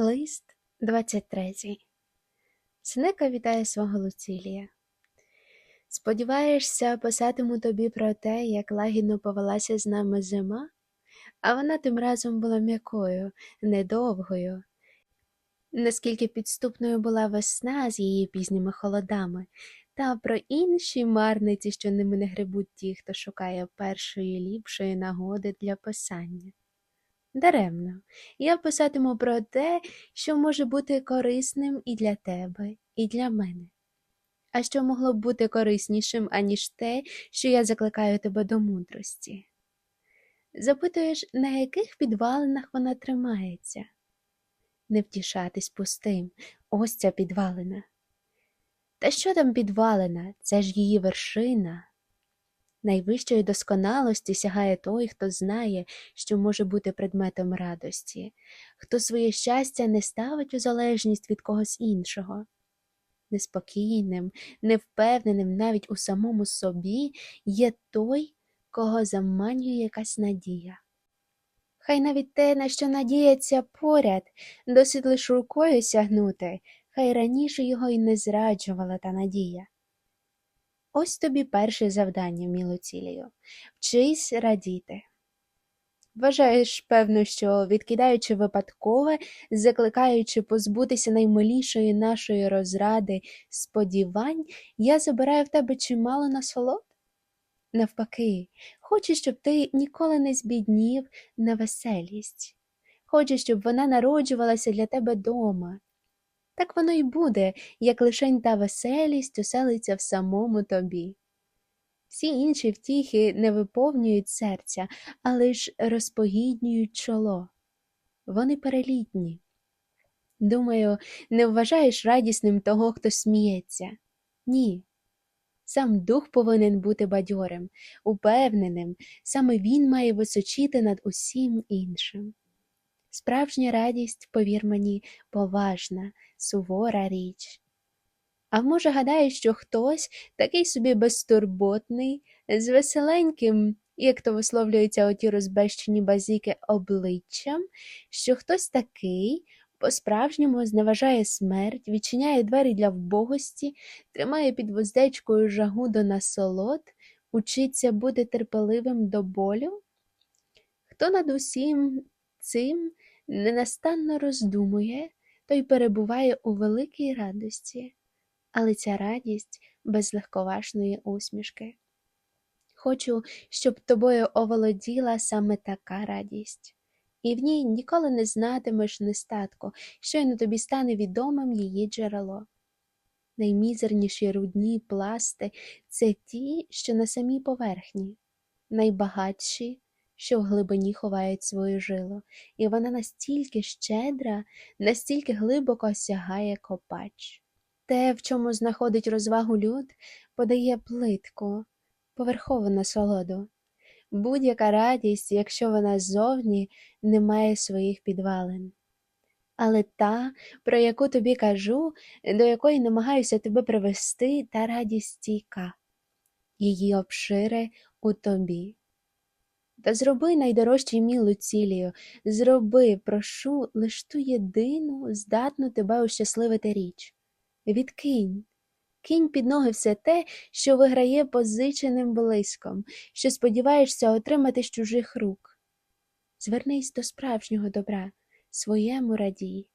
Лист 23. Сенека вітає свого Луцілія. Сподіваєшся, писатиму тобі про те, як лагідно повелася з нами зима, а вона тим разом була м'якою, недовгою. Наскільки підступною була весна з її пізніми холодами, та про інші марниці, що ними не грибуть ті, хто шукає першої ліпшої нагоди для писання. Даремно, я писатиму про те, що може бути корисним і для тебе, і для мене. А що могло б бути кориснішим, аніж те, що я закликаю тебе до мудрості? Запитуєш, на яких підвалинах вона тримається? Не втішатись пустим, ось ця підвалина. Та що там підвалина? Це ж її вершина. Найвищої досконалості сягає той, хто знає, що може бути предметом радості, хто своє щастя не ставить у залежність від когось іншого. Неспокійним, невпевненим навіть у самому собі є той, кого заманює якась надія. Хай навіть те, на що надіється поряд, досить лиш рукою сягнути, хай раніше його й не зраджувала та надія. Ось тобі перше завдання, мілоцілію вчись радіти. Вважаєш, певно, що, відкидаючи випадкове, закликаючи позбутися наймилішої нашої розради сподівань, я забираю в тебе чимало насолод? Навпаки, хочу, щоб ти ніколи не збіднів на веселість. Хочу, щоб вона народжувалася для тебе дома, так воно й буде, як лишень та веселість оселиться в самому тобі. Всі інші втіхи не виповнюють серця, а лиш розпогіднюють чоло. Вони перелітні. Думаю, не вважаєш радісним того, хто сміється. Ні. Сам дух повинен бути бадьорим, упевненим, саме він має височити над усім іншим. Справжня радість, повір мені, поважна, сувора річ. А може, гадаєш, що хтось такий собі безтурботний, з веселеньким, як то висловлюються оті розбещені базіки, обличчям, що хтось такий по-справжньому зневажає смерть, відчиняє двері для вбогості, тримає під воздечкою жагу до насолод, учиться бути терпеливим до болю? Хто над усім цим ненастанно роздумує, той перебуває у великій радості, але ця радість без легковажної усмішки. Хочу, щоб тобою оволоділа саме така радість, і в ній ніколи не знатимеш нестатку, щойно тобі стане відомим її джерело. Наймізерніші рудні пласти це ті, що на самій поверхні, найбагатші що в глибині ховають свою жилу, і вона настільки щедра, настільки глибоко сягає копач. Те, в чому знаходить розвагу люд, подає плитку, поверхову насолоду. Будь-яка радість, якщо вона ззовні не має своїх підвалин. Але та, про яку тобі кажу, до якої намагаюся тебе привести, та радість стійка, її обшири у тобі. Та зроби найдорожчий мій Луцілію, зроби, прошу, лиш ту єдину, здатну тебе ощасливити річ. Відкинь, кинь під ноги все те, що виграє позиченим блиском, що сподіваєшся отримати з чужих рук. Звернись до справжнього добра, своєму радій.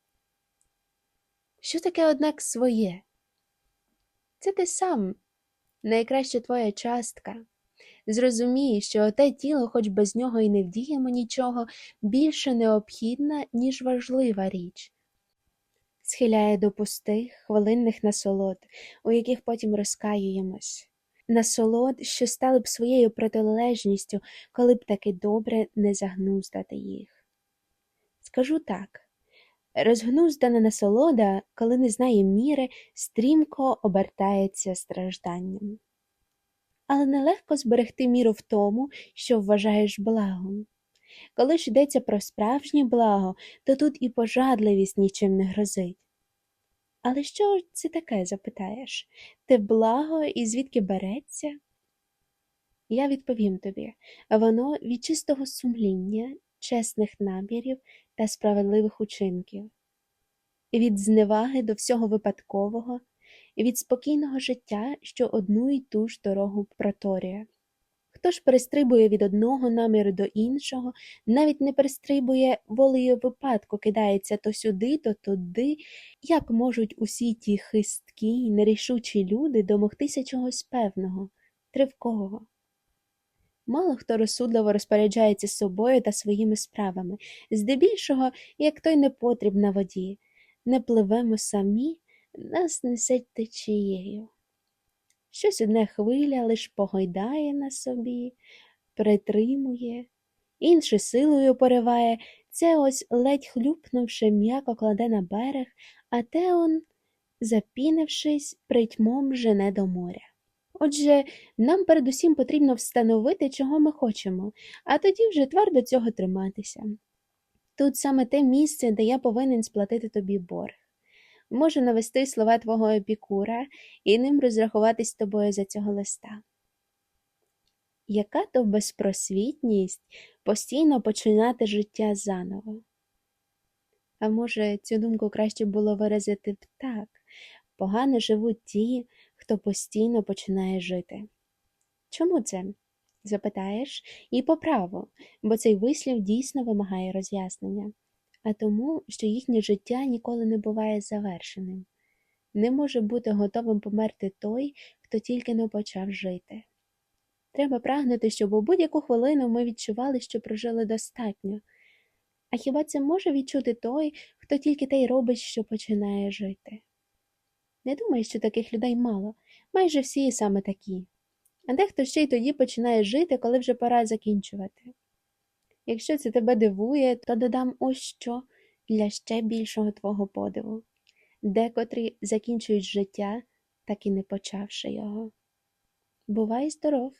Що таке, однак, своє? Це ти сам, найкраща твоя частка. Зрозумій, що те тіло, хоч без нього і не вдіємо нічого, більше необхідна, ніж важлива річ. Схиляє до пустих, хвилинних насолод, у яких потім розкаюємось, насолод, що стали б своєю протилежністю, коли б таки добре не загнуздати їх. Скажу так розгнуздана насолода, коли не знає міри, стрімко обертається стражданням але нелегко зберегти міру в тому, що вважаєш благом. Коли ж йдеться про справжнє благо, то тут і пожадливість нічим не грозить. Але що це таке, запитаєш? Те благо і звідки береться? Я відповім тобі воно від чистого сумління, чесних намірів та справедливих учинків. від зневаги до всього випадкового, від спокійного життя, що одну й ту ж дорогу проторює. Хто ж перестрибує від одного наміру до іншого, навіть не перестрибує волею випадку, кидається то сюди, то туди, як можуть усі ті хисткі й нерішучі люди домогтися чогось певного, тривкого? Мало хто розсудливо розпоряджається собою та своїми справами, здебільшого, як той непотріб на воді, не пливемо самі, нас несе течією. Щось одне хвиля лиш погойдає на собі, притримує, інше силою пориває, це ось ледь хлюпнувши, м'яко кладе на берег, а те он, запінившись, притьмом жене до моря. Отже, нам передусім потрібно встановити, чого ми хочемо, а тоді вже твердо цього триматися. Тут саме те місце, де я повинен сплатити тобі борг. Можу навести слова твого епікура і ним розрахуватись з тобою за цього листа. Яка то безпросвітність постійно починати життя заново? А може, цю думку краще було виразити б так погано живуть ті, хто постійно починає жити. Чому це? запитаєш, і по праву, бо цей вислів дійсно вимагає роз'яснення, а тому, що їхнє життя ніколи не буває завершеним. Не може бути готовим померти той, хто тільки не почав жити. Треба прагнути, щоб у будь-яку хвилину ми відчували, що прожили достатньо. А хіба це може відчути той, хто тільки те й робить, що починає жити? Не думаю, що таких людей мало, майже всі саме такі. А дехто ще й тоді починає жити, коли вже пора закінчувати. Якщо це тебе дивує, то додам ось що для ще більшого твого подиву. Декотрі закінчують життя, так і не почавши його. Бувай здоров!